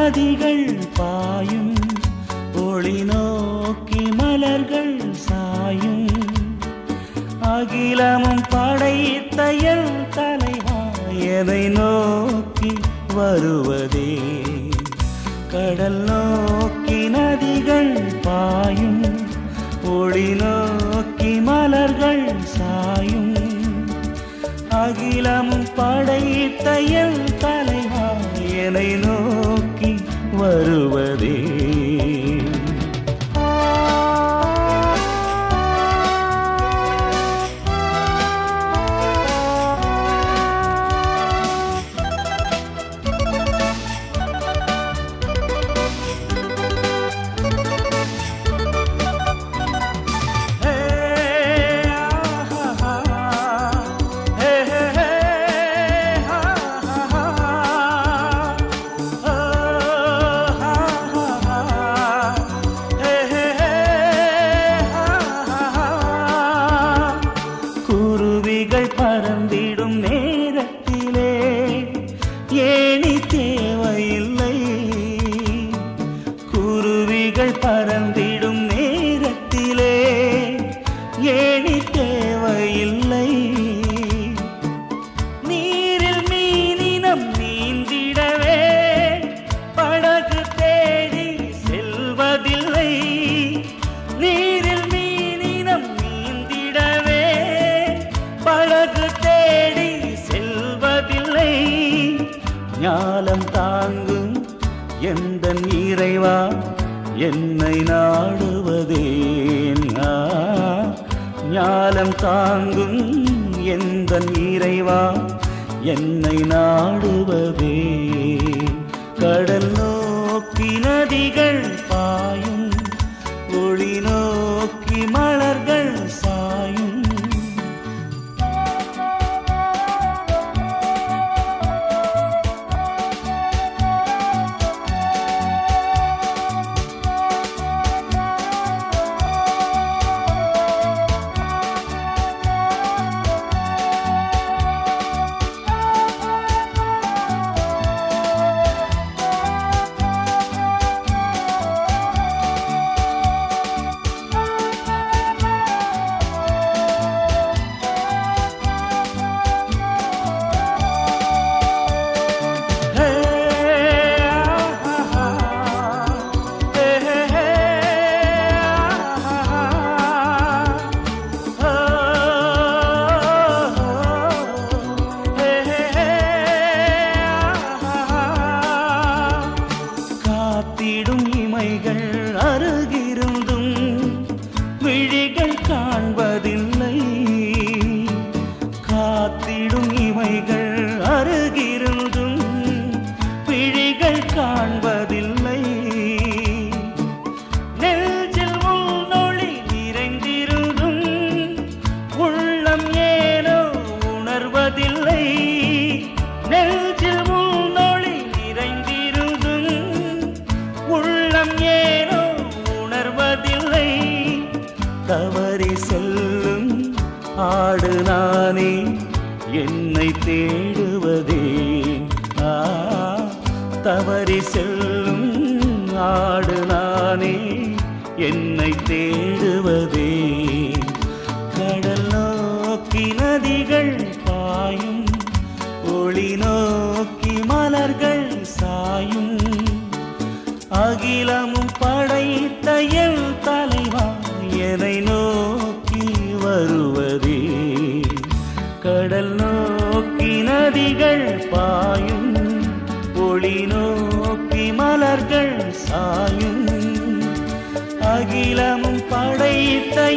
நதிகள் பாயும் ஒளி நோக்கி மலர்கள் சாயும். அகிலமும் படைத்த என் தலைவா எதை நோக்கி வருவதே. கடல் நோக்கி நதிகள் பாயும் ஒளி நோக்கி மலர்கள் சாயும். அகிலமும் படைத்த என் தலைவா என்னை வருவதே. குருவிகள் பறந்திடும் நேரத்திலே ஏணி தேவையில்லை. நீரில் மீனினம் நீந்திடவே படகு தேடி செல்வதில்லை. நீரில் மீனினம் நீந்திடவே படகு தேடி செல்வதில்லை. ஞாலம் தாங்கும் எந்த இறைவா? என்னை நாடுவதேன் ஞாலம் தாங்கும் எந்த இறைவா? என்னை நாடுவதே. கடல் நோக்கி நதிகள் நானே என்னை தேடுவதே. ஆ தவறி செல்லும் ஆடு நானே என்னை தேடுவதே. கடல் நோக்கி நதிகள் பாயும் ஒளி நோக்கி மலர்கள் சாயும். அகிலமும் படைத்த என் தலைவா என்னை நோ கடல் நோக்கி நதிகள் பாயும் ஒளி நோக்கி மலர்கள் சாயும். அகிலமும் படைத்த